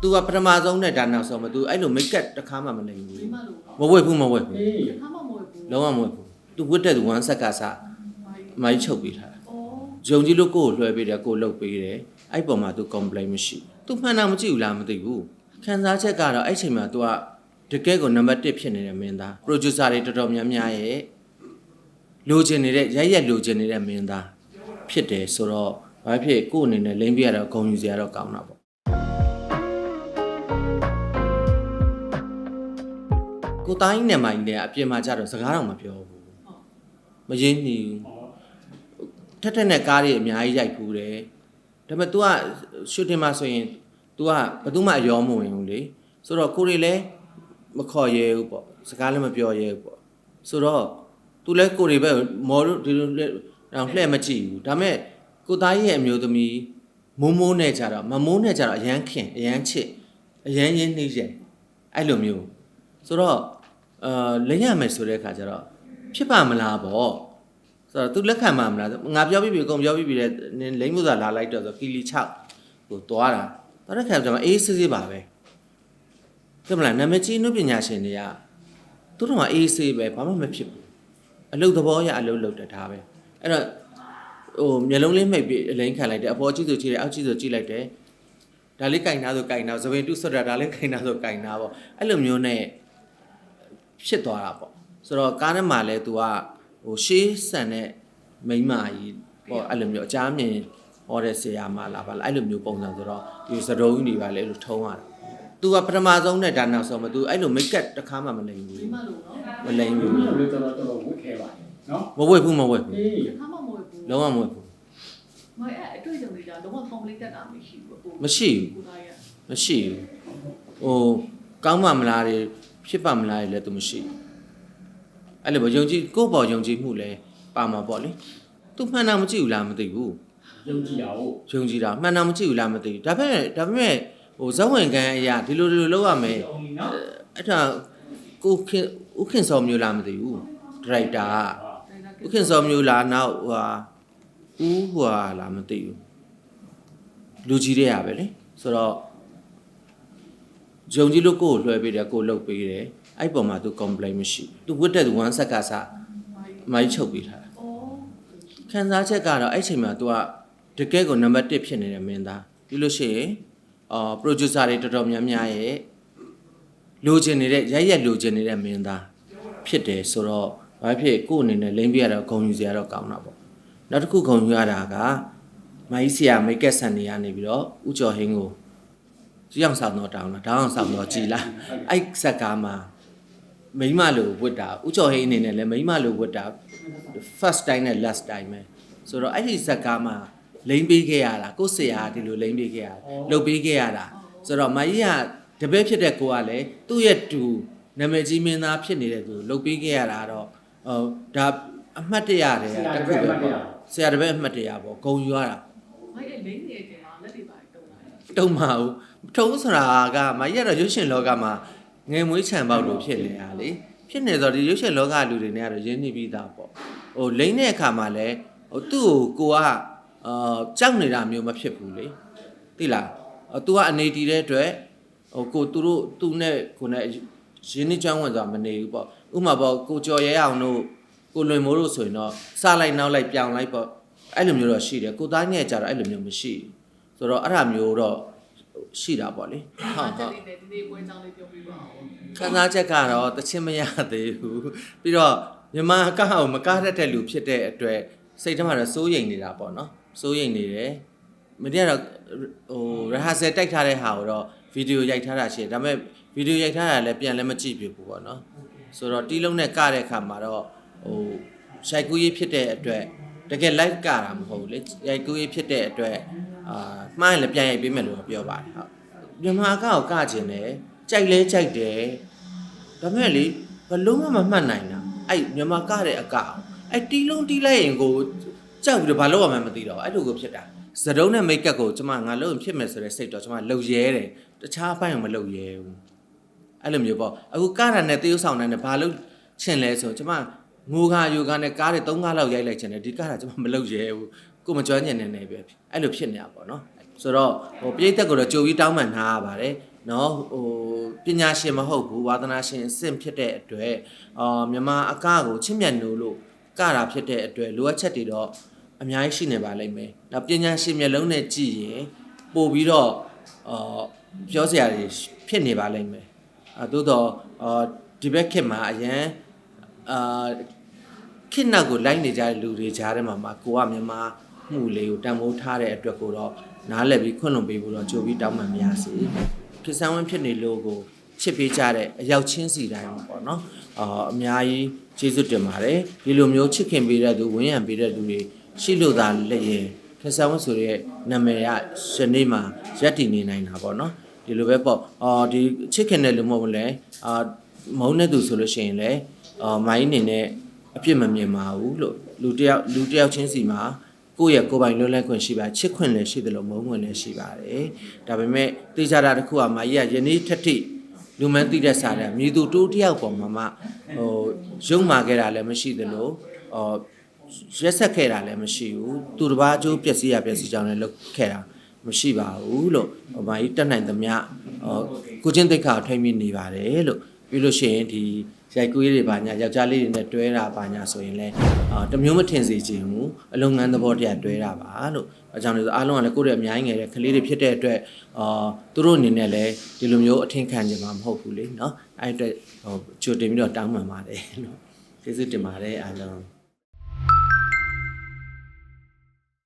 तू ကပထမဆုံးနဲ့ဒါနောက်ဆုံးမ तू အဲ့လို make up တစ်ခါမှမလိမ့်ဘူး မိမလို့ မဝတ်ဘူးမဝတ်ဘူး အေး ခါမှမဝယ်ဘူး လုံးဝမဝတ်ဘူး तू ဝတ်တဲ့ one set ကစားအမိုင်းချုပ်ပေးထားတာ အော် ဂျုံကြီးလို့ကိုယ်ကိုလွှဲပေးတယ်ကိုယ်လှုပ်ပေးတယ်အဲ့ပေါ်မှာ तू complain မရှိ तू မှန်တာမကြည့်ဘူးလားမသိဘူးခံစားချက်ကတော့အဲ့ချိန်မှာ तू ကတကယ်ကိုနံပါတ်1ဖြစ်နေတဲ့မင်းသား producer တွေတော်တော်များများရဲ့လိုချင်နေတဲ့ရိုက်ရက်လိုချင်နေတဲ့မင်းသားဖြစ်တယ်ဆိုတော့ဘာဖြစ်ကိုယ့်အနေနဲ့လိမ့်ပြရတော့ဂုံယူစရာတော့ကောင်းတာပေါ့ ကိုတိုင်းနဲ့မိုင်းနဲ့အပြင်မှာကြတော့စကားတော့မပြောဘူးမရင်းနေဘူး ထက်ထက်နဲ့ကားတွေအများကြီးရိုက်ဖူးတယ်ဒါပေမဲ့ तू ကရှူတင်မှာဆိုရင် तू ကဘယ်သူမှအယောမဝင်ဘူးလေဆိုတော့ကိုတွေလည်းမခေါ်ရဲဘူးပေါ့စကားလည်းမပြောရဲဘူးပေါ့ဆိုတော့ तू လည်းကိုတွေပဲမော်တို့ဒီလိုတော့လှည့်မကြည့်ဘူးဒါပေမဲ့ကိုသားကြီးရဲ့အမျိုးသမီးမိုးမိုးနဲ့ကြတော့မမိုးနဲ့ကြတော့အရန်ခင်အရန်ချစ်အရန်ရင်းနှီးရဲအဲ့လိုမျိုးဆိုတော့ အာလိမ့်ရမယ်ဆိုတဲ့အခါကျတော့ဖြစ်ပါမလားပေါ့ဆိုတော့ तू လက်ခံမှာမလားငါပြောပြီးပြီအကုန်ပြောပြီးပြီလေနင်လိမ့်မှုသာလာလိုက်တော့ဆိုကီလီ6ကိုသွားတာသွားတဲ့ခါကျမှအေးဆေးဆေးပါပဲသိမလားနာမည်ကြီးနုပညာရှင်တွေကသူတို့ကအေးဆေးပဲဘာမှမဖြစ်ဘူးအလုတ်သဘောရအလုတ်လုတ်တထားပဲအဲ့တော့ဟိုမျက်လုံးလေးမှိတ်ပြီးအလိန်ခံလိုက်တယ်အပေါ်ကြည့်ဆိုကြည့်တယ်အောက်ကြည့်ဆိုကြည့်လိုက်တယ်ဒါလေးကင်နာဆိုကင်နာသပင်တုဆွတ်တာဒါလေးကင်နာဆိုကင်နာပေါ့အဲ့လိုမျိုးနဲ့ ဖြစ်သွားတာပေါ့ဆိုတော့ကားထဲမှာလဲ तू က ဟိုရှေးဆန်တဲ့မိန်းမကြီးပေါ့အဲ့လိုမျိုးအကြမ်းမြင်ဟောတဲ့ဆရာမလားဗါလားအဲ့လိုမျိုးပုံစံဆိုတော့ဒီစရုံးကြီးတွေပါလေအဲ့လိုထုံးရတာ။ तू ကပထမဆုံးနဲ့ဒါနောက်ဆုံးမ तू အဲ့လို make up တစ်ခါမှမလိမ့်ဘူး မိမလို့နော် မလိမ့်ဘူး ဘယ်လိုတော်တော်တော်ဝတ်ခဲပါတယ်နော် မဝတ်ဘူးမဝတ်ဘူး အေး ခါမှမဝယ်ဘူး လုံးဝမဝတ်ဘူး မအဲ့အတွေ့အကြုံတွေကြာလုံးဝ complete တက်တာမရှိဘူးကို မရှိဘူး ကိုသားရ မရှိဘူးဟိုကောင်းမှမလားတွေ ဖြစ်ပါမလားတွေလည်း तू မရှိဘူးအဲ့လိုပဲယုံကြည်ကိုယ့်ပေါ်ယုံကြည်မှုလည်းပါမှာပေါ့လေ तू မှန်တာမကြည့်ဘူးလားမသိဘူးယုံကြည်တာဟုတ်ယုံကြည်တာမှန်တာမကြည့်ဘူးလားမသိဘူးဒါပေမဲ့ဒါပေမဲ့ဟိုဇဝင်ကန်းအရာဒီလိုဒီလိုလုပ်ရမယ်အောင်ပြီနော်အဲ့ဒါကိုခင်ဥခင်စောမျိုးလားမသိဘူးဒရိုက်တာကဥခင်စောမျိုးလားနောက်ဟိုဟာဦးဟိုဟာလားမသိဘူးလူကြီးတဲ့ရပဲလေဆိုတော့ ဂျုံကြီးလို့ကိုယ်ကိုလွှဲပေးတယ်ကိုယ်လှုပ်ပေးတယ်အဲ့ပေါ်မှာ तू complain မရှိသူဝတ်တဲ့ one set ကစားအမိုင်းချုပ်ပေးထားတာအော်ခံစားချက်ကတော့အဲ့ချိန်မှာ तू ကတကယ်ကိုနံပါတ်1ဖြစ်နေတဲ့မင်းသားပြီးလို့ရှိရင်အာ producer တွေတော်တော်များများရဲ့လိုချင်နေတဲ့ရိုက်ရက်လိုချင်နေတဲ့မင်းသားဖြစ်တယ်ဆိုတော့ဘာဖြစ်ကိုယ့်အနေနဲ့လိမ့်ပြရတော့ဂုံယူစရာတော့ကောင်းတာပေါ့နောက်တစ်ခုဂုံယူရတာကမိုင်းဆီယာမိတ်ကက်ဆန်နေရနေပြီးတော့ဥကျော်ဟင်းကို ကြည့်အောင်ဆောင်တော့တောင်းတာတောင်းအောင်ဆောင်တော့ကြည်လားအဲ့ဇက်ကားမှာမိမလိုဝတ်တာဥကျော်ဟင်းအနေနဲ့လည်းမိမလိုဝတ်တာ first time နဲ့ last time ပဲဆိုတော့အဲ့ဒီဇက်ကားမှာလိမ့်ပေးခဲ့ရတာကိုယ့်ဆရာကဒီလိုလိမ့်ပေးခဲ့ရတာလှုပ်ပေးခဲ့ရတာဆိုတော့မကြီးကတပည့်ဖြစ်တဲ့ကိုကလည်းသူ့ရဲ့တူနာမည်ကြီးမင်းသားဖြစ်နေတဲ့သူလှုပ်ပေးခဲ့ရတာတော့ဟိုဒါအမှတ်တရတယ်တစ်ခုပဲပေါ့ဆရာတပည့်အမှတ်တရပေါ့ဂုံယူရတာမိုက်ရဲ့လိမ့်နေတယ်မှာလက်တွေပါတုံးလာတယ်တုံးမအောင် ထုံးဆိုတာကမကြီးကတော့ရုပ်ရှင်လောကမှာငယ်မွေးချံပေါက်လို့ဖြစ်နေတာလေဖြစ်နေဆိုတော့ဒီရုပ်ရှင်လောကလူတွေနဲ့ကတော့ရင်းနှီးပြီးသားပေါ့ဟိုလိမ့်တဲ့အခါမှာလည်းဟိုသူ့ကိုကိုကအာကြောက်နေတာမျိုးမဖြစ်ဘူးလေသိလားဟို तू ကအနေတီတဲ့အတွက်ဟိုကိုသူတို့သူ့နဲ့ကိုနဲ့ရင်းနှီးချမ်းဝင်ဆိုတာမနေဘူးပေါ့ဥပမာပေါ့ကိုကြော်ရဲအောင်တို့ကိုလွင်မိုးတို့ဆိုရင်တော့စလိုက်နောက်လိုက်ပြောင်းလိုက်ပေါ့အဲ့လိုမျိုးတော့ရှိတယ်ကိုသားညက်ကြတော့အဲ့လိုမျိုးမရှိဘူးဆိုတော့အဲ့ဒါမျိုးတော့ ရှိတာပေါ့လေဟုတ်ဟုတ်ဒီနေ့ဒီနေ့ပွဲကြောင်းလေးပြောပြပါဦးခံစားချက်ကတော့တချင်းမရသေးဘူးပြီးတော့မြန်မာကဟောမကားတတ်တဲ့လူဖြစ်တဲ့အတွက်စိတ်ထဲမှာတော့စိုးရိမ်နေတာပေါ့နော်စိုးရိမ်နေတယ်မနေ့ကတော့ဟို rehearsal တိုက်ထားတဲ့ဟာကိုတော့ဗီဒီယိုရိုက်ထားတာရှိတယ်ဒါပေမဲ့ဗီဒီယိုရိုက်ထားတာလည်းပြန်လည်းမကြည့်ပြဘူးပေါ့နော်ဆိုတော့တီးလုံးနဲ့ကတဲ့အခါမှာတော့ဟိုရှိုက်ကူးရေးဖြစ်တဲ့အတွက်တကယ် live ကတာမဟုတ်ဘူးလေရိုက်ကူးရေးဖြစ်တဲ့အတွက် အာမှားရင်လည်းပြန်ရိုက်ပေးမယ်လို့ပြောပါတယ်ဟုတ်မြန်မာကကိုကကျင်တယ်ကြိုက်လဲကြိုက်တယ်ဒါပေမဲ့လေဘလုံးမမမှတ်နိုင်တာအဲ့မြန်မာကတဲ့အကအောင်အဲ့တီးလုံးတီးလိုက်ရင်ကိုကြောက်ပြီးတော့ဘာလုပ်ရမှန်းမသိတော့ဘူးအဲ့လိုကိုဖြစ်တာဇတုံးနဲ့မိတ်ကပ်ကိုကျမငါလုပ်ရင်ဖြစ်မယ်ဆိုတဲ့စိတ်တော့ကျမလှုပ်ရဲတယ်တခြားအပိုင်းကမလှုပ်ရဲဘူးအဲ့လိုမျိုးပေါ့အခုကားရနဲ့တရုပ်ဆောင်တဲ့နဲ့ဘာလို့ချင်လဲဆိုကျမငိုခါယူခါနဲ့ကားတွေ၃ကားလောက်ရိုက်လိုက်ချင်တယ်ဒီကားကကျမမလှုပ်ရဲဘူး ကိုမကြွမ်းကျင်နေနေပဲအဲ့လိုဖြစ်နေတာပေါ့နော်ဆိုတော့ဟိုပြိတ္တကိုတော့ကြိုပြီးတောင်းပန်ထားရပါတယ်နော်ဟိုပညာရှင်မဟုတ်ဘူးဝါသနာရှင်အဆင့်ဖြစ်တဲ့အတွက်အာမြန်မာအကကိုချစ်မြတ်နိုးလို့ကတာဖြစ်တဲ့အတွက်လိုအပ်ချက်တွေတော့အများကြီးရှိနေပါလိမ့်မယ်။နောက်ပညာရှင်မျက်လုံးနဲ့ကြည့်ရင်ပို့ပြီးတော့အာပြောစရာတွေဖြစ်နေပါလိမ့်မယ်။အဲသို့တော့အာဒီဘက်ခေတ်မှာအရန်အာခေတ်နောက်ကိုလိုက်နေကြတဲ့လူတွေကြားထဲမှာမှာကိုကမြန်မာ မှုလေးကိုတန်ဖိုးထားတဲ့အတွက်ကိုတော့နားလည်ပြီးခွင့်လွန်ပေးဖို့တော့ကြိုပြီးတောင်းပန်ပါရစေ။ဖြစ်ဆန်းဝင်ဖြစ်နေလို့ကိုချစ်ပေးကြတဲ့အရောက်ချင်းစီတိုင်းမှာပေါ့နော်။အာအများကြီးကျေးဇူးတင်ပါတယ်။ဒီလိုမျိုးချစ်ခင်ပေးတဲ့သူဝန်းရံပေးတဲ့သူတွေရှိလို့သာလက်ရင်ဖြစ်ဆန်းဝင်ဆိုတဲ့နာမည်ရယနေ့မှာရက်တည်နေနိုင်တာပေါ့နော်။ဒီလိုပဲပေါ့အာဒီချစ်ခင်တဲ့လူမဟုတ်ဘူးလေအာမုန်းတဲ့သူဆိုလို့ရှိရင်လည်းအာမိုင်းနေနဲ့အပြစ်မမြင်ပါဘူးလို့လူတယောက်လူတယောက်ချင်းစီမှာ ကိုယ့်ရဲ့ကိုယ်ပိုင်လွတ်လပ်ခွင့်ရှိပါချစ်ခွင့်လည်းရှိတယ်လို့မုန်းခွင့်လည်းရှိပါတယ်ဒါပေမဲ့သိကြတာတစ်ခုကမာကြီးကယနေ့ထက်ထိလူမန်းသိတဲ့စားတဲ့မြည်သူတိုးတယောက်ပေါ်မှာမှဟိုရုံမာခဲ့တာလည်းမရှိသလိုအော်ရက်ဆက်ခဲ့တာလည်းမရှိဘူးသူတစ်ပါးအကျိုးပျက်စီးရပျက်စီးကြောင်းလည်းလုပ်ခဲ့တာမရှိပါဘူးလို့ဟိုမာကြီးတက်နိုင်သမျှဟိုကိုချင်းတိတ်ခါထိမ့်မိနေပါတယ်လို့ပြီးလို့ရှိရင်ဒီ ရိုက်ကူးရေးတွေဘာညာယောက်ျားလေးတွေနဲ့တွဲတာဘာညာဆိုရင်လည်းတမျိုးမထင်စေချင်ဘူးအလုပ်ငန်းသဘောတရားတွဲတာပါလို့အကြောင်းလို့ဆိုအားလုံးကလည်းကိုယ့်ရဲ့အများကြီးငယ်တဲ့ကလေးတွေဖြစ်တဲ့အတွက်အာသူတို့အနေနဲ့လည်းဒီလိုမျိုးအထင်ခံကြမှာမဟုတ်ဘူးလေနော်အဲ့အတွက်ဟိုကြိုတင်ပြီးတော့တောင်းပန်ပါတယ်လို့ကျေးဇူးတင်ပါတယ်အားလုံး